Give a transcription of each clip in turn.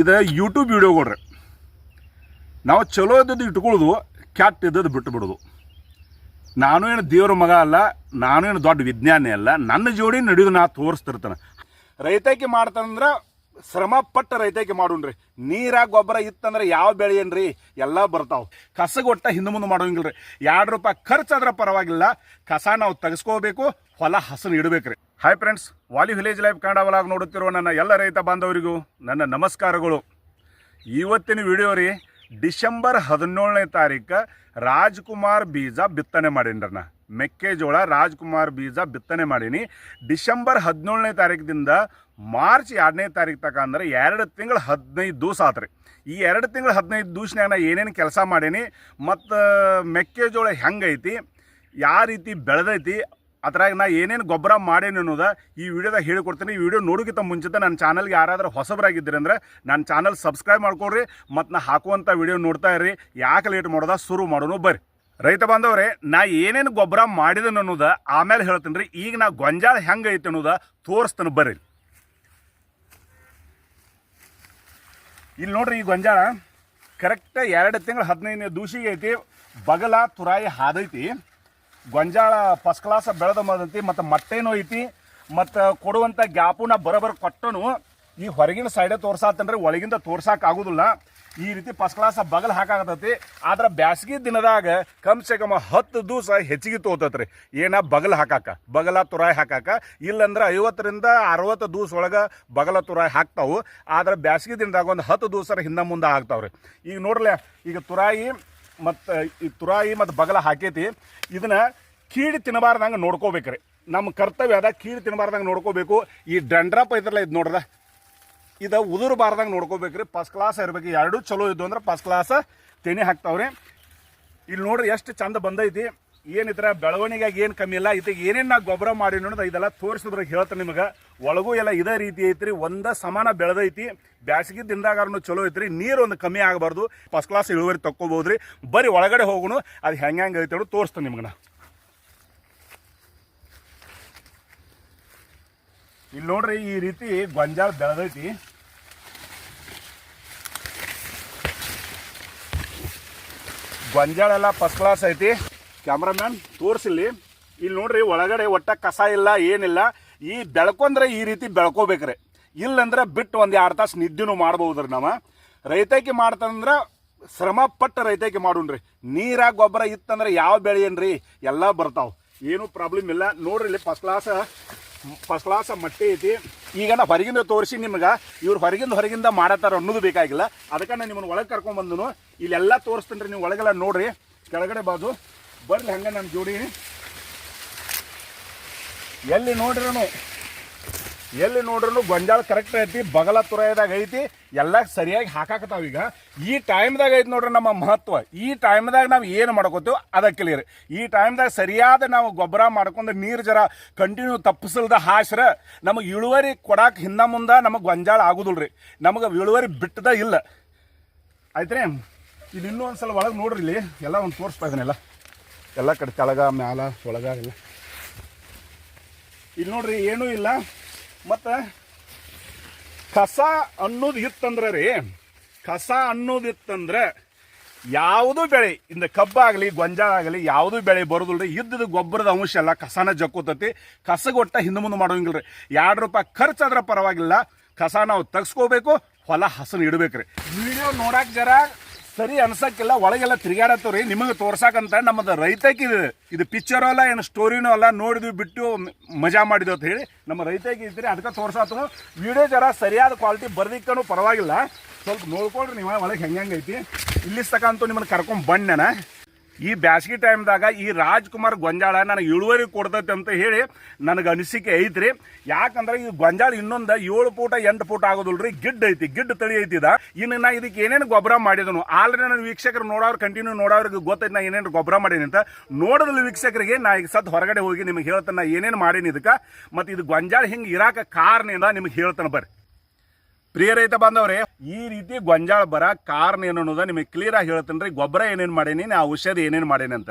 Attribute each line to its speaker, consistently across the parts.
Speaker 1: ಇದು ಯೂಟ್ಯೂಬ್ ವೀಡಿಯೋಗಳ್ರಿ ನಾವು ಚಲೋ ಇದ್ದದ್ದು ಇಟ್ಕೊಳ್ಳೋದು, ಕೆಟ್ಟ ಇದ್ದದ್ದು ಬಿಟ್ಟು ಬಿಡೋದು. ನಾನು ಏನು ದೇವ್ರ ಮಗ ಅಲ್ಲ, ನಾನು ಏನು ದೊಡ್ಡ ವಿಜ್ಞಾನಿ ಅಲ್ಲ, ನನ್ನ ಜೋಡಿ ನಡೆಯೋದು ನಾ ತೋರಿಸ್ತಿರ್ತಾನೆ. ರೈತಾಕಿ ಮಾಡ್ತಾನಂದ್ರೆ ಶ್ರಮ ಪಟ್ಟು ರೈತಾಕಿ ಮಾಡೋಣ್ರಿ. ನೀರ ಗೊಬ್ಬರ ಇತ್ತಂದ್ರೆ ಯಾವ ಬೆಳೆ ಏನ್ರಿ? ಎಲ್ಲ ಬರ್ತಾವ. ಕಸಗೊಟ್ಟ ಹಿಂದೆ ಮುಂದೆ ಮಾಡೋಂಗಿಲ್ರಿ. ಎರಡು ರೂಪಾಯಿ ಖರ್ಚಾದ್ರೆ ಪರವಾಗಿಲ್ಲ. ಕಸ ನಾವು ತೆಗೆಸ್ಕೋಬೇಕು ಹೊಲ ಹಸನು ಇಡಬೇಕ್ರಿ. Hi friends Vali village life Kannada ಒಳಗೆ ನೋಡುತ್ತಿರುವ ನನ್ನ ಎಲ್ಲ ರೈತ ಬಾಂಧವರಿಗೂ ನನ್ನ ನಮಸ್ಕಾರಗಳು. ಇವತ್ತಿನ ವಿಡಿಯೋ ರೀ ಡಿಸೆಂಬರ್ ಹದಿನೇಳನೇ ತಾರೀಕು ರಾಜ್ಕುಮಾರ್ ಬೀಜ ಬಿತ್ತನೆ ಮಾಡೀನಿ ನಾ ಮೆಕ್ಕೆಜೋಳ ರಾಜ್ಕುಮಾರ್ ಬೀಜ ಬಿತ್ತನೆ ಮಾಡೀನಿ. ಡಿಸೆಂಬರ್ ಹದಿನೇಳನೇ ತಾರೀಕಿನಿಂದ ಮಾರ್ಚ್ ಎರಡನೇ ತಾರೀಕು ತಕ ಅಂದ್ರೆ ಎರಡು ತಿಂಗಳು ಹದಿನೈದು ದಿವಸ ಆತ್ರಿ. ಈ ಎರಡು ತಿಂಗಳು ಹದಿನೈದು ದಿವಸನಾಗ ನಾ ಏನೇನು ಕೆಲಸ ಮಾಡೀನಿ. ಮತ್ತು ಮೆಕ್ಕೆಜೋಳ ಹೆಂಗೈತಿ ಯಾವ ರೀತಿ ಬೆಳೆದೈತಿ ಅದ್ರಾಗ ನಾ ಏನೇನು ಗೊಬ್ಬರ ಮಾಡೇನಿ ಅನ್ನೋದು ಈ ವಿಡಿಯೋದಾಗ ಹೇಳಿಕೊಡ್ತೀನಿ. ಈ ವಿಡಿಯೋ ನೋಡೋಕ್ಕಿಂತ ಮುಂಚಿತ ನನ್ನ ಚಾನಲ್ಗೆ ಯಾರಾದರೂ ಹೊಸಬರಾಗಿದ್ದೀರಿ ಅಂದ್ರೆ ನನ್ನ ಚಾನಲ್ ಸಬ್ಸ್ಕ್ರೈಬ್ ಮಾಡ್ಕೊಳ್ರಿ ಮತ್ತು ನಾ ಹಾಕುವಂಥ ವಿಡಿಯೋ ನೋಡ್ತಾ ಇರ್ರಿ. ಯಾಕೆ ಲೇಟ್ ಮಾಡೋದ? ಶುರು ಮಾಡೋನು ಬರ್ರಿ. ರೈತ ಬಾಂಧವ್ರೆ, ನಾ ಏನೇನು ಗೊಬ್ಬರ ಮಾಡಿದನು ಅನ್ನೋದು ಆಮೇಲೆ ಹೇಳ್ತೀನಿ ರೀ. ಈಗ ನಾ ಗೊಂಜಾಳ ಹೆಂಗೈತೆ ಅನ್ನೋದು ತೋರಿಸ್ತಾನೆ ಬರ್ರಿ. ಇಲ್ಲಿ ನೋಡ್ರಿ ಈ ಗೊಂಜಾಳ ಕರೆಕ್ಟ್ ಎರಡು ತಿಂಗಳು ಹದಿನೈದನೇ ದೂಸಿಗೆ ಐತಿ, ಬಗಲ ತುರಾಯಿ ಹಾದೈತಿ. ಗೊಂಜಾಳ ಫಸ್ಟ್ ಕ್ಲಾಸ್ ಬೆಳೆದ ಮದಂತಿ, ಮತ್ತು ಮೊಟ್ಟೆನೂ ಐತಿ, ಮತ್ತು ಕೊಡುವಂಥ ಗ್ಯಾಪುನ ಬರೋಬ್ಬರ ಕೊಟ್ಟನು, ಈ ಹೊರಗಿನ ಸೈಡೆ ತೋರ್ಸಾತಂದ್ರೆ ಒಳಗಿಂದ ತೋರ್ಸಾಕ್ ಆಗೋದಿಲ್ಲ. ಈ ರೀತಿ ಫಸ್ಟ್ ಕ್ಲಾಸ್ ಬಗಲ್ ಹಾಕಾಕತ್ತೈತಿ. ಆದ್ರೆ ಬ್ಯಾಸಗಿ ದಿನದಾಗ ಕಮ್ ಸೆ ಕಮ್ ಹತ್ತು ದಿವಸ ಹೆಚ್ಚಿಗೆ ತೋತತ್ರಿ. ಏನ ಬಗಲ್ ಹಾಕಾಕ, ಬಗಲ ತುರಾಯಿ ಹಾಕಾಕ. ಇಲ್ಲಂದ್ರೆ ಐವತ್ತರಿಂದ ಅರವತ್ತು ದಿವಸ ಒಳಗೆ ಬಗಲ ತುರಾಯಿ ಹಾಕ್ತಾವು. ಆದ್ರೆ ಬ್ಯಾಸಗಿ ದಿನದಾಗ ಒಂದು ಹತ್ತು ದಿವಸ ಹಿಂದೆ ಮುಂದೆ ಆಗ್ತಾವ್ರಿ. ಈಗ ನೋಡ್ಲೆ, ಈಗ ತುರಾಯಿ ಮತ್ತು ಈ ತುರಾಯಿ ಮತ್ತು ಬಗಲ ಹಾಕೈತಿ. ಇದನ್ನ ಕೀಡಿ ತಿನ್ನಬಾರ್ದಂಗೆ ನೋಡ್ಕೋಬೇಕ್ರಿ ನಮ್ಮ ಕರ್ತವ್ಯ ಅದ ಕೀಡಿ ತಿನ್ನಬಾರ್ದಂಗೆ ನೋಡ್ಕೋಬೇಕು. ಈ ಡ್ರಂಡ್ರಪ್ ಐತ್ರಲ್ಲ ಇದು ನೋಡ್ದ ಇದು ಉದುರಬಾರ್ದಂಗೆ ನೋಡ್ಕೋಬೇಕ್ರಿ ಫಸ್ಟ್ ಕ್ಲಾಸ್ ಇರ್ಬೇಕು. ಎರಡೂ ಚಲೋ ಇದ್ದು ಅಂದ್ರೆ ಫಸ್ಟ್ ಕ್ಲಾಸ್ ತೆನಿ ಹಾಕ್ತಾವ್ರಿ. ಇಲ್ಲಿ ನೋಡ್ರಿ ಎಷ್ಟು ಚಂದ ಬಂದೈತಿ. ಏನಿದ್ರ ಬೆಳವಣಿಗೆಗೆ ಏನು ಕಮ್ಮಿ ಇಲ್ಲ. ಇದಕ್ಕೆ ಏನೇನು ನಾ ಗೊಬ್ಬರ ಮಾಡಿ ನೋಡೋದು ಇದೆಲ್ಲ ತೋರಿಸಿದ್ರೆ ಹೇಳ್ತೇನೆ ನಿಮಗೆ. ಒಳಗೂ ಎಲ್ಲ ಇದೇ ರೀತಿ ಐತ್ರಿ. ಒಂದ ಸಮಾನ ಬೆಳೆದೈತಿ. ಬ್ಯಾಸಿಗೆ ದಿನದಾಗಾರನು ಚಲೋ ಐತ್ರಿ. ನೀರು ಒಂದು ಕಮ್ಮಿ ಆಗಬಾರ್ದು. ಫಸ್ಟ್ ಕ್ಲಾಸ್ ಇಳುವರಿ ತಕ್ಕೋಬೋದ್ರಿ. ಬರೀ ಒಳಗಡೆ ಹೋಗೋಣ ಅದು ಹೆಂಗೆ ಹೆಂಗೆ ಐತೆ ತೋರಿಸ್ತೀನಿ ನಿಮ್ಗೆ ನಾ. ಇಲ್ಲಿ ನೋಡ್ರಿ ಈ ರೀತಿ ಗೊಂಜಾಳ ಬೆಳೆದೈತಿ. ಗೊಂಜಾಳ ಎಲ್ಲ ಫಸ್ಟ್ ಕ್ಲಾಸ್ ಐತಿ. ಕ್ಯಾಮ್ರಾಮ್ಯಾನ್, ತೋರಿಸಿಲ್ಲಿ. ಇಲ್ಲಿ ನೋಡ್ರಿ, ಒಳಗಡೆ ಒಟ್ಟ ಕಸ ಇಲ್ಲ, ಏನಿಲ್ಲ. ಈ ಬೆಳ್ಕೊಂಡ್ರೆ ಈ ರೀತಿ ಬೆಳ್ಕೋಬೇಕ್ರಿ. ಇಲ್ಲಂದ್ರೆ ಬಿಟ್ಟು ಒಂದು ಎರಡು ತಾಸು ನಿದ್ದೆನೂ ಮಾಡ್ಬೋದ್ರಿ ನಾವು. ರೈತಾಕಿ ಮಾಡ್ತಂದ್ರೆ ಶ್ರಮ ಪಟ್ಟು ರೈತಾಕಿ ಮಾಡೋಣ್ರಿ. ನೀರ, ಗೊಬ್ಬರ ಇತ್ತಂದ್ರೆ ಯಾವ ಬೆಳೆ ಏನ್ರಿ? ಎಲ್ಲ ಬರ್ತಾವೆ. ಏನು ಪ್ರಾಬ್ಲಮ್ ಇಲ್ಲ. ನೋಡ್ರಿ ಇಲ್ಲಿ ಫಸ್ಟ್ ಕ್ಲಾಸ್ ಫಸ್ಟ್ ಕ್ಲಾಸ್ ಮಟ್ಟಿ ಐತಿ. ಈಗ ನಾ ಹೊರಗಿಂದ ತೋರಿಸಿ ನಿಮ್ಗೆ. ಇವ್ರು ಹೊರಗಿಂದ ಹೊರಗಿಂದ ಮಾಡತ್ತಾರ ಅನ್ನೋದು ಬೇಕಾಗಿಲ್ಲ. ಅದಕ್ಕೆ ನಾನು ನಿಮ್ಮನ್ನ ಒಳಗೆ ಕರ್ಕೊಂಡ್ ಬಂದನು. ಇಲ್ಲೆಲ್ಲ ತೋರಿಸ್ತೀನಿ ರೀ ನೀವು ಒಳಗೆಲ್ಲ ನೋಡ್ರಿ. ಕೆಳಗಡೆ ಬಾದು ಬರ್ಲಿ ಹಂಗೆ ನಮ್ಮ ಜೋಡಿ. ಎಲ್ಲಿ ನೋಡ್ರೂ ಎಲ್ಲಿ ನೋಡ್ರೂ ಗೊಂಜಾಳ ಕರೆಕ್ಟ್ ಐತಿ, ಬಗಲ ತುರಾಯದಾಗ ಐತಿ, ಎಲ್ಲ ಸರಿಯಾಗಿ ಹಾಕಾಕತ್ತಾವ ಈಗ. ಈ ಟೈಮ್ದಾಗ ಐತಿ ನೋಡ್ರಿ ನಮ್ಮ ಮಹತ್ವ. ಈ ಟೈಮ್ದಾಗ ನಾವು ಏನು ಮಾಡ್ಕೋತೀವಿ ಅದಕ್ಕೆ ಕ್ಲಿಯರ್ ಈ ಟೈಮ್ದಾಗ ಸರಿಯಾದ ನಾವು ಗೊಬ್ಬರ ಮಾಡ್ಕೊಂಡು ನೀರು ಜರ ಕಂಟಿನ್ಯೂ ತಪ್ಪಿಸಲ್ದ ಹಾಸ್ರ ನಮಗೆ ಇಳುವರಿ ಕೊಡಕ್ಕೆ ಹಿಂದ ಮುಂದೆ ನಮಗೆ ಗೊಂಜಾಳ ಆಗುದಿಲ್ರಿ. ನಮಗೆ ಇಳುವರಿ ಬಿಟ್ಟದ ಇಲ್ಲ. ಆಯ್ತು ರೀ ಇದು ಇನ್ನೂ ಒಂದ್ಸಲ ಒಳಗೆ ನೋಡ್ರಿ ಇಲ್ಲಿ. ಎಲ್ಲ ಒಂದು ತೋರಿಸ್ತಾ ಇದನ್ನೆಲ್ಲ ಎಲ್ಲ ಕಡೆ ಕೆಳಗ, ಮ್ಯಾಲ, ಒಳಗ ಎಲ್ಲ. ಇಲ್ಲಿ ನೋಡ್ರಿ, ಏನೂ ಇಲ್ಲ. ಮತ್ತು ಕಸ ಅನ್ನೋದು ಇತ್ತಂದ್ರೆ ರೀ, ಕಸ ಅನ್ನೋದು ಇತ್ತಂದ್ರೆ ಯಾವುದು ಬೆಳೆ, ಇಂದ ಕಬ್ಬಾಗಲಿ ಗೊಂಜಾಳ ಆಗಲಿ, ಯಾವುದು ಬೆಳೆ ಬರೋದಿಲ್ಲ ಇದ್ದದ ಗೊಬ್ಬರದ ಅಂಶ ಎಲ್ಲ ಕಸನ ಜಕ್ಕೋತತಿ. ಕಸಗೊಟ್ಟ ಹಿಂದೆ ಮುಂದೆ ಮಾಡೋಂಗಿಲ್ಲ ರೀ ಎರಡು ರೂಪಾಯಿ ಖರ್ಚಾದ್ರೆ ಪರವಾಗಿಲ್ಲ. ಕಸ ನಾವು ತೆಗ್ಸ್ಕೋಬೇಕು, ಹೊಲ ಹಸನು ಇಡಬೇಕ್ರಿ. ವಿಡಿಯೋ ನೋಡಕ್ಕೆ ಜರ ಸರಿ ಅನ್ಸಕ್ಕಿಲ್ಲ, ಒಳಗೆಲ್ಲ ತಿರುಗಾಡತ್ತವ್ರಿ ನಿಮಗೆ ತೋರ್ಸಾಕಂತ ನಮ್ಮದು ರೈತಕ್ಕೆ ಇದು ಇದು ಪಿಕ್ಚರು ಅಲ್ಲ, ಏನು ಸ್ಟೋರಿನೂ ಅಲ್ಲ, ನೋಡಿದ್ವಿ, ಬಿಟ್ಟು ಮಜಾ ಮಾಡಿದ್ವಿ ಅಂತ ಹೇಳಿ ನಮ್ಮ ರೈತಕ್ಕೆ ಇದ್ರಿ ಅದಕ್ಕೆ ತೋರ್ಸಾತು. ವಿಡಿಯೋ ಜರ ಸರಿಯಾದ ಕ್ವಾಲಿಟಿ ಬರ್ದಿಕ್ಕನು ಪರವಾಗಿಲ್ಲ. ಸ್ವಲ್ಪ ನೋಡ್ಕೊಳ್ರಿ ನೀವು ಒಳಗೆ ಹೆಂಗೆ ಐತಿ. ಇಲ್ಲಿ ನಿಮ್ಮನ್ನು ಕರ್ಕೊಂಡು ಬಣ್ಣನ ಈ ಬ್ಯಾಸಗಿ ಟೈಮ್ದಾಗ ಈ ರಾಜ್ಕುಮಾರ್ ಗೊಂಜಾಳ ನನಗೆ ಇಳುವರಿ ಕೊಡ್ತೈತೆ ಅಂತ ಹೇಳಿ ನನಗೆ ಅನಿಸಿಕೆ ಐತ್ರಿ. ಯಾಕಂದ್ರೆ ಈ ಗೊಂಜಾಳ ಇನ್ನೊಂದು ಏಳು ಫೂಟ ಎಂಟು ಫೂಟ ಆಗೋದಿಲ್ರಿ. ಗಿಡ್ ಐತಿ ಗಿಡ್ ತಳಿ ಐತಿ ಇನ್ನು ನಾ ಇದಕ್ಕೆ ಏನೇನು ಗೊಬ್ಬರ ಮಾಡಿದನು? ಆಲ್ರೆಡಿ ನನ್ನ ವೀಕ್ಷಕರು ನೋಡೋರು ಕಂಟಿನ್ಯೂ ನೋಡೋರಿಗೆ ಗೊತ್ತೈತೆ, ನಾ ಏನೇನು ಗೊಬ್ಬರ ಮಾಡೀನಿ ಅಂತ. ನೋಡಿದ ವೀಕ್ಷಕರಿಗೆ ನಾ ಈಗ ಸದ್ ಹೊರಗಡೆ ಹೋಗಿ ನಿಮಗೆ ಹೇಳ್ತಾನೆ, ನಾ ಏನೇನು ಮಾಡೀನಿ ಇದಕ್ಕೆ. ಮತ್ತು ಇದು ಗೊಂಜಾಳ ಹಿಂಗೆ ಇರಾಕ ಕಾರಣದಿಂದ ನಿಮಗೆ ಹೇಳ್ತಾನೆ ಬರ್ರಿ. ಪ್ರಿಯ ರೈತ ಬಾಂಧವ್ರೆ, ಈ ರೀತಿ ಗೊಂಜಾಳ ಬರ ಕಾರಣ ಏನು ಅನ್ನೋದ ನಿಮಗೆ ಕ್ಲಿಯರ್ ಆಗಿ ಹೇಳ್ತೇನೆ ರೀ. ಗೊಬ್ಬರ ಏನೇನು ಮಾಡೀನಿ, ನಾ ಔಷಧಿ ಏನೇನು ಮಾಡೀನಿ ಅಂತ.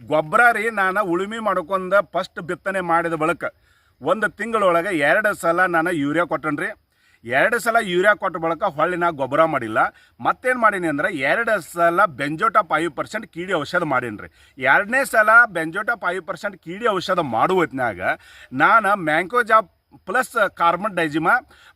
Speaker 1: ಗೊಬ್ಬರ ರೀ, ನಾನು ಉಳುಮೆ ಮಾಡ್ಕೊಂಡ ಫಸ್ಟ್ ಬಿತ್ತನೆ ಮಾಡಿದ ಬಳಿಕ ಒಂದು ತಿಂಗಳೊಳಗೆ ಎರಡು ಸಲ ನಾನು ಯೂರಿಯಾ ಕೊಟ್ಟನ್ರಿ ಎರಡು ಸಲ ಯೂರಿಯಾ ಕೊಟ್ಟ ಬಳಿಕ ಹೊಳ್ಳಿ ನಾ ಗೊಬ್ಬರ ಮಾಡಿಲ್ಲ. ಮತ್ತೇನು ಮಾಡೀನಿ ಅಂದ್ರೆ ಎರಡು ಸಲ ಬೆಂಜೋಟ ಫೈವ್ ಪರ್ಸೆಂಟ್ ಕೀಡಿ ಔಷಧ ಮಾಡೀನಿ ರೀ. ಎರಡನೇ ಸಲ ಬೆಂಜೋಟ ಫೈವ್ ಪರ್ಸೆಂಟ್ ಕೀಡಿ ಔಷಧ ಮಾಡುವ ನಾನು ಮ್ಯಾಂಕೋಜಾಬ್ ಪ್ಲಸ್ ಕಾರ್ಬನ್ ಡೈಜಿಮಾ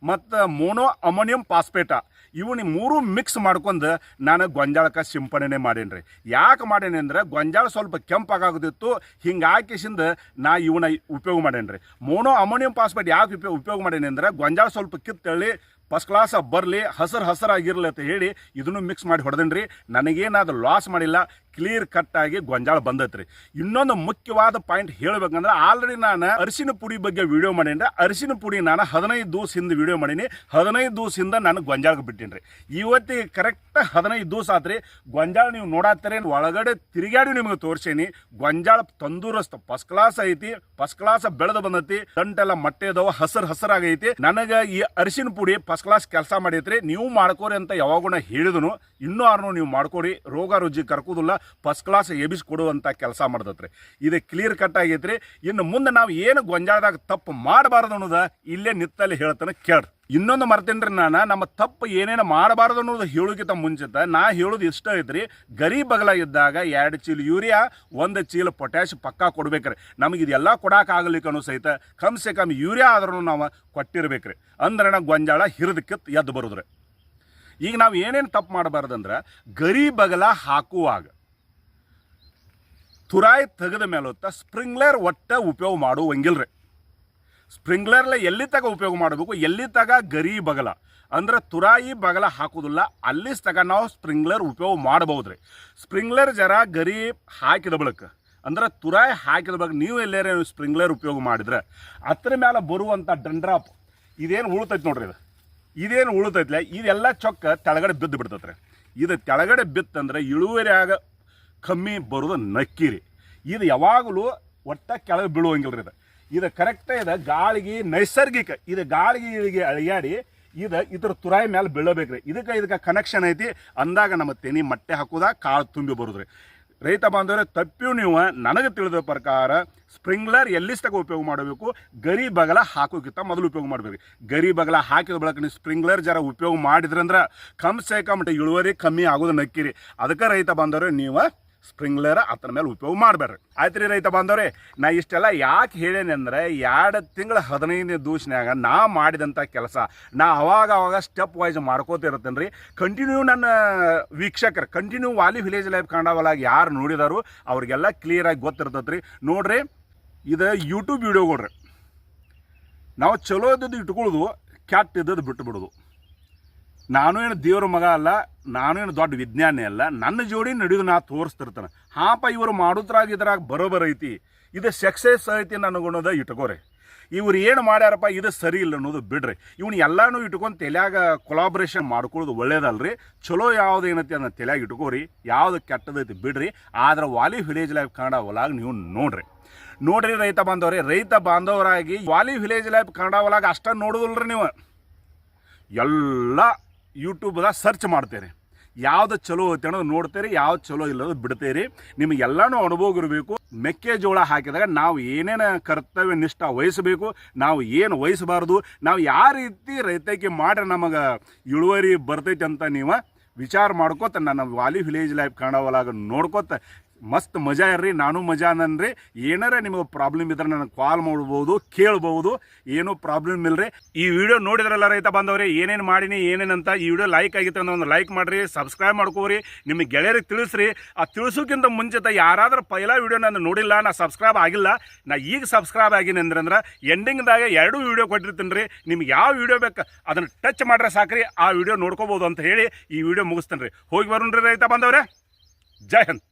Speaker 1: ಮತ್ತು ಮೋನೋ ಅಮೋನಿಯಂ ಪಾಸ್ಪೇಟ. ಇವನಿ ಮೂರು ಮಿಕ್ಸ್ ಮಾಡ್ಕೊಂಡು ನಾನು ಗೊಂಜಾಳಕ್ಕೆ ಸಿಂಪಡಣೆ ಮಾಡೇನಿ ರೀ ಯಾಕೆ ಮಾಡೇನಿ ಅಂದ್ರೆ ಗೊಂಜಾಳ ಸ್ವಲ್ಪ ಕೆಂಪಾಗೋದಿತ್ತು ಹಿಂಗೆ ಹಾಕಿಸಿಂದ ನಾ ಇವನ್ನ ಉಪಯೋಗ ಮಾಡೇನಿ ರೀ ಮೋನೋ ಅಮೋನಿಯಂ ಪಾಸ್ಪೇಟ್ ಯಾಕೆ ಉಪಯೋಗ ಉಪಯೋಗ ಮಾಡೇನಿ ಅಂದ್ರೆ ಗೊಂಜಾಳ ಸ್ವಲ್ಪ ಕಿತ್ತಳ್ಳಿ, ಫಸ್ಟ್ ಕ್ಲಾಸ್ ಬರಲಿ, ಹಸರು ಹಸರಾಗಿರಲಿ ಅಂತ ಹೇಳಿ ಇದನ್ನು ಮಿಕ್ಸ್ ಮಾಡಿ ಹೊಡೆದೇನಿ ರೀ ನನಗೇನಾದ್ರು ಲಾಸ್ ಮಾಡಿಲ್ಲ ಕ್ಲಿಯರ್ ಕಟ್ ಆಗಿ ಗೊಂಜಾಳ ಬಂದತ್ರಿ. ಇನ್ನೊಂದು ಮುಖ್ಯವಾದ ಪಾಯಿಂಟ್ ಹೇಳ್ಬೇಕಂದ್ರೆ ಆಲ್ರೆಡಿ ನಾನು ಅರಿಶಿನ ಪುಡಿ ಬಗ್ಗೆ ವಿಡಿಯೋ ಮಾಡೀನಿ ಅರಿಶಿನ ಪುಡಿ ನಾನು ಹದಿನೈದು ದಿವಸ ಹಿಂದೆ ವಿಡಿಯೋ ಮಾಡೀನಿ. ಹದಿನೈದು ದಿವಸದಿಂದ ನಾನು ಗೊಂಜಾಳಕ್ಕೆ ಬಿಟ್ಟೀನಿ ರೀ ಇವತ್ತಿಗೆ ಕರೆಕ್ಟ್ ಹದಿನೈದು ದಿವಸ ಆತ್ರಿ. ಗೊಂಜಾಳ ನೀವು ನೋಡಾತ್ತೀರಿ, ಒಳಗಡೆ ತಿರುಗಾಡಿ ನಿಮಗೆ ತೋರಿಸೇನಿ. ಗೊಂಜಾಳ ತಂದೂರಸ್ತ ಫಸ್ಟ್ ಕ್ಲಾಸ್ ಐತಿ ಫಸ್ಟ್ ಕ್ಲಾಸ್ ಬೆಳೆದು ಬಂದೈತಿ. ದಂಟೆಲ್ಲ ಮಟ್ಟೆ ಅದಾವ, ಹಸರ್ ಹಸರಾಗೈತಿ ನನಗೆ ಈ ಅರಿಶಿನ ಪುಡಿ ಫಸ್ಟ್ ಕ್ಲಾಸ್ ಕೆಲಸ ಮಾಡೈತ್ರಿ. ನೀವು ಮಾಡ್ಕೋರಿ ಅಂತ ಯಾವಾಗೂ ಹೇಳಿದನು. ಇನ್ನೂ ಆರ್ನು ನೀವು ಮಾಡ್ಕೊಡಿ ರೋಗ ರುಜಿ ಕರ್ಕೋದಿಲ್ಲ. ಫಸ್ಟ್ ಕ್ಲಾಸ್ ಎಬಿಸ್ ಕೊಡುವಂಥ ಕೆಲಸ ಮಾಡ್ದತ್ರಿ ಇದು ಕ್ಲಿಯರ್ ಕಟ್ ಆಗೈತ್ರಿ. ಇನ್ನು ಮುಂದೆ ನಾವು ಏನು ಗೊಂಜಾಳದಾಗ ತಪ್ಪು ಮಾಡಬಾರ್ದು ಅನ್ನೋದು ಇಲ್ಲೇ ನಿತ್ತಲ್ಲಿ ಹೇಳ್ತಾನೆ ಕೇಳ್ರಿ. ಇನ್ನೊಂದು ಮರ್ತೇನ್ರಿ ನಾನು, ನಮ್ಮ ತಪ್ಪು ಏನೇನು ಮಾಡಬಾರ್ದು ಅನ್ನೋದು ಹೇಳೋಕ್ಕಿಂತ ಮುಂಚಿತ ನಾ ಹೇಳೋದು ಇಷ್ಟ ಐತ್ರಿ. ಗರಿ ಬಗಲ ಇದ್ದಾಗ ಎರಡು ಚೀಲ ಯೂರಿಯಾ, ಒಂದು ಚೀಲ ಪೊಟ್ಯಾಶ್ ಪಕ್ಕಾ ಕೊಡ್ಬೇಕ್ರಿ. ನಮಗೆ ಇದೆಲ್ಲ ಕೊಡೋಕ್ಕಾಗಲಿಕ್ಕೆ ಸಹಿತ ಕಮ್ ಸೆ ಕಮ್ ಯೂರಿಯಾ ಆದ್ರೂ ನಾವು ಕೊಟ್ಟಿರ್ಬೇಕ್ರಿ. ಅಂದ್ರೆ ನಾ ಗೊಂಜಾಳ ಹಿರಿದಕ್ಕೆ ಎದ್ದು ಬರೋದ್ರಿ. ಈಗ ನಾವು ಏನೇನು ತಪ್ಪು ಮಾಡಬಾರ್ದಂದ್ರೆ ಗರಿ ಬಗಲ ಹಾಕುವಾಗ ತುರಾಯಿ ತೆಗೆದ ಮೇಲೊತ್ತ ಸ್ಪ್ರಿಂಗ್ಲರ್ ಒಟ್ಟ ಉಪಯೋಗ ಮಾಡುವಂಗಿಲ್ರಿ. ಸ್ಪ್ರಿಂಗ್ಲರ್ಲೆ ಎಲ್ಲಿ ತಗ ಉಪಯೋಗ ಮಾಡಬೇಕು? ಎಲ್ಲಿ ತಗ ಗರಿ ಬಗಲ? ಅಂದ್ರೆ ತುರಾಯಿ ಬಗಲ ಹಾಕೋದಿಲ್ಲ, ಅಲ್ಲಿ ತಗ ನಾವು ಸ್ಪ್ರಿಂಗ್ಲರ್ ಉಪಯೋಗ ಮಾಡಬಹುದ್ರಿ. ಸ್ಪ್ರಿಂಗ್ಲರ್ ಜರ ಗರಿ ಹಾಕಿದ ಬಳಿಕ, ಅಂದ್ರೆ ತುರಾಯಿ ಹಾಕಿದ ಬಳಿಕ ನೀವು ಎಲ್ಲೇ ಸ್ಪ್ರಿಂಗ್ಲರ್ ಉಪಯೋಗ ಮಾಡಿದ್ರೆ ಅದ್ರ ಮೇಲೆ ಬರುವಂಥ ಡಂಡ್ರಾಪ್ ಇದೇನು ಉಳ್ತೈತಿ ನೋಡ್ರಿ ಇದು. ಇದೇನು ಉಳಿತೈತಿಲ್ಲ ಇದೆಲ್ಲ ಚೊಕ್ಕ ತೆಳಗಡೆ ಬಿದ್ದು ಬಿಡ್ತೈತ್ರಿ. ಇದು ತೆಳಗಡೆ ಬಿತ್ತಂದ್ರೆ ಇಳುವರಿಯಾಗ ಕಮ್ಮಿ ಬರೋದು ನಕ್ಕಿರಿ. ಇದು ಯಾವಾಗಲೂ ಒಟ್ಟ ಕೆಳಗೆ ಬೀಳುವಂಗಿಲ್ಲ ರೀ ಇದು ಇದು ಕರೆಕ್ಟ್ ಇದೆ, ಗಾಳಿಗೆ ನೈಸರ್ಗಿಕ, ಇದು ಗಾಳಿಗೆ ಇಳಿಗೆ ಅಳಿಯಾಡಿ ಇದು ಇದ್ರ ತುರಾಯಿ ಮೇಲೆ ಬೀಳಬೇಕ್ರಿ. ಇದಕ್ಕೆ ಇದಕ್ಕೆ ಕನೆಕ್ಷನ್ ಐತಿ, ಅಂದಾಗ ನಮ್ಮ ತೆನಿ ಮಟ್ಟೆ ಹಾಕೋದ ಕಾಳು ತುಂಬಿ ಬರೋದ್ರಿ. ರೈತ ಬಾಂಧವರೇ ತಪ್ಪಿ ನೀವು, ನನಗೆ ತಿಳಿದ ಪ್ರಕಾರ ಸ್ಪ್ರಿಂಗ್ಲರ್ ಎಲ್ಲಿಸ್ತಕ ಉಪಯೋಗ ಮಾಡಬೇಕು? ಗರಿ ಬಗಲ ಹಾಕೋಕ್ಕಿಂತ ಮೊದಲು ಉಪಯೋಗ ಮಾಡಬೇಕು. ಗರಿ ಬಗಲ ಹಾಕಿದ ಬಳಕ ನೀವು ಸ್ಪ್ರಿಂಗ್ಲರ್ ಜರ ಉಪಯೋಗ ಮಾಡಿದ್ರಂದ್ರೆ ಕಮ್ ಸೇ ಇಳುವರಿ ಕಮ್ಮಿ ಆಗೋದು ನಕ್ಕಿರಿ. ಅದಕ್ಕೆ ರೈತ ಬಾಂಧವರೇ, ನೀವು ಸ್ಪ್ರಿಂಗ್ಲರ್ ಅದ್ರ ಮೇಲೆ ಉಪಯೋಗ ಮಾಡಬೇಡ್ರಿ. ಆಯ್ತು ರೀ ರೈತ ಬಾಂಧವ್ರೆ, ನಾ ಇಷ್ಟೆಲ್ಲ ಯಾಕೆ ಹೇಳೇನಿ ಅಂದ್ರೆ ಎರಡು ತಿಂಗಳ ಹದಿನೈದನೇ ದಿವಸನ್ಯಾಗ ನಾ ಮಾಡಿದಂಥ ಕೆಲಸ, ನಾ ಅವಾಗ ಅವಾಗ ಸ್ಟೆಪ್ ವೈಸ್ ಮಾಡ್ಕೋತಿರ್ತೇನೆ ರೀ ಕಂಟಿನ್ಯೂ ನನ್ನ ವೀಕ್ಷಕರು ಕಂಟಿನ್ಯೂ ವಾಲಿ ವಿಲೇಜ್ ಲೈಫ್ ಕಾಂಡವಲಾಗ ಯಾರು ನೋಡಿದಾರು, ಅವ್ರಿಗೆಲ್ಲ ಕ್ಲಿಯರಾಗಿ ಗೊತ್ತಿರ್ತೈತೆ ರೀ ನೋಡ್ರಿ, ಇದು ಯೂಟ್ಯೂಬ್ ವಿಡಿಯೋಗಳ್ರಿ ನಾವು ಚಲೋ ಇದ್ದದ್ದು ಇಟ್ಕೊಳ್ಳೋದು ಕೆಟ್ಟ ಇದ್ದದ್ದು ಬಿಟ್ಟು ಬಿಡೋದು ನಾನು ಏನು ದೇವ್ರ ಮಗ ಅಲ್ಲ, ನಾನು ಏನು ದೊಡ್ಡ ವಿಜ್ಞಾನಿ ಅಲ್ಲ, ನನ್ನ ಜೋಡಿ ನಡೆಯೋದು ನಾ ತೋರಿಸ್ತಿರ್ತಾನೆ. ಹಾಪ ಇವರು ಮಾಡೋದ್ರಾಗ ಇದ್ರಾಗ ಬರೋಬರ್ ಐತಿ. ಇದು ಸಕ್ಸಸ್ ಐತಿ ನನಗೊನ್ನೋದ ಇಟ್ಕೋರಿ. ಇವ್ರು ಏನು ಮಾಡ್ಯಾರಪ್ಪ, ಇದು ಸರಿ ಇಲ್ಲ ಅನ್ನೋದು ಬಿಡ್ರಿ. ಇವ್ನು ಎಲ್ಲಾನು ಇಟ್ಕೊಂಡು ತಲೆಯಾಗ ಕೊಲಾಬ್ರೇಷನ್ ಮಾಡ್ಕೊಳ್ಳೋದು ಒಳ್ಳೇದಲ್ರಿ. ಚಲೋ ಯಾವ್ದು ಏನೈತಿ ಅದನ್ನ ತಲೆಯಾಗ ಇಟ್ಕೋರಿ. ಯಾವ್ದು ಕೆಟ್ಟದೈತಿ ಬಿಡ್ರಿ. ಆದ್ರೆ ವಾಲಿ ವಿಲೇಜ್ ಲೈಫ್ ಕನ್ನಡ ಒಳಗೆ ನೀವು ನೋಡ್ರಿ. ನೋಡ್ರಿ ರೈತ ಬಾಂಧವ್ರಿ, ರೈತ ಬಾಂಧವರಾಗಿ ವಾಲಿ ವಿಲೇಜ್ ಲೈಫ್ ಕನ್ನಡ ಒಳಗೆ ಅಷ್ಟ ನೋಡೋದಿಲ್ರಿ ನೀವು. ಎಲ್ಲ ಯೂಟ್ಯೂಬ್ದಾಗ ಸರ್ಚ್ ಮಾಡ್ತೀರಿ. ಯಾವ್ದು ಚಲೋ ಐತೆ ಅನ್ನೋದು ನೋಡ್ತೀರಿ, ಯಾವ್ದು ಚಲೋ ಇಲ್ಲದ ಬಿಡ್ತೀರಿ. ನಿಮಗೆಲ್ಲನೂ ಅನುಭವ ಇರಬೇಕು. ಮೆಕ್ಕೆಜೋಳ ಹಾಕಿದಾಗ ನಾವು ಏನೇನು ಕರ್ತವ್ಯ ನಿಷ್ಠ ವಹಿಸಬೇಕು, ನಾವು ಏನು ವಹಿಸಬಾರ್ದು, ನಾವು ಯಾವ ರೀತಿ ರೈತಕ್ಕೆ ಮಾಡ್ರೆ ನಮಗೆ ಇಳುವರಿ ಬರ್ತೈತೆ ಅಂತ ನೀವು ವಿಚಾರ ಮಾಡ್ಕೋತ ನನ್ನ ವಾಲಿ ವಿಲೇಜ್ ಲೈಫ್ ನೋಡ್ಕೊತ ನೋಡ್ಕೋತ ಮಸ್ತ್ ಮಜಾ ಇರ್ರಿ, ನಾನು ಮಜಾ ಅನ್ನನ್ರಿ ಏನಾರ ನಿಮಗೆ ಪ್ರಾಬ್ಲಮ್ ಇದ್ರೆ ನನಗೆ ಕಾಲ್ ಮಾಡ್ಬೋದು, ಕೇಳ್ಬೋದು, ಏನೂ ಪ್ರಾಬ್ಲಮ್ ಇಲ್ಲರಿ ಈ ವಿಡಿಯೋ ನೋಡಿದ್ರಲ್ಲ ರೈತ ಬಂದವ್ರಿ ಏನೇನು ಮಾಡೀನಿ ಏನೇನಂತ ಈ ವಿಡಿಯೋ ಲೈಕ್ ಆಗಿತ್ತು ಅಂದ್ರೆ ಒಂದು ಲೈಕ್ ಮಾಡಿರಿ ಸಬ್ಸ್ಕ್ರೈಬ್ ಮಾಡ್ಕೋರಿ. ನಿಮ್ಮ ಗೆಳೆಯರಿಗೆ ತಿಳಿಸ್ರಿ. ಆ ತಿಳಿಸೋಕ್ಕಿಂತ ಮುಂಚಿತ ಯಾರಾದರೂ ಪೈಲ ವಿಡಿಯೋ ನಾನು ನೋಡಿಲ್ಲ, ನಾ ಸಬ್ಸ್ಕ್ರೈಬ್ ಆಗಿಲ್ಲ, ನಾ ಈಗ ಸಬ್ಸ್ಕ್ರೈಬ್ ಆಗಿನಿ ಅಂದ್ರೆ ಅಂದ್ರೆ ಎಂಡಿಂಗ್ದಾಗ ಎರಡು ವಿಡಿಯೋ ಕೊಟ್ಟಿರ್ತೀನಿ ರೀ ನಿಮ್ಗೆ ಯಾವ ವಿಡಿಯೋ ಬೇಕು ಅದನ್ನು ಟಚ್ ಮಾಡ್ರೆ ಸಾಕ್ರಿ, ಆ ವಿಡಿಯೋ ನೋಡ್ಕೋಬೋದು ಅಂತ ಹೇಳಿ ಈ ವಿಡಿಯೋ ಮುಗಿಸ್ತೇನೆ ರೀ ಹೋಗಿ ಬರೋಣ್ರಿ ರೈತ ಬಂದವ್ರೆ ಜೈ ಹಿಂದ್.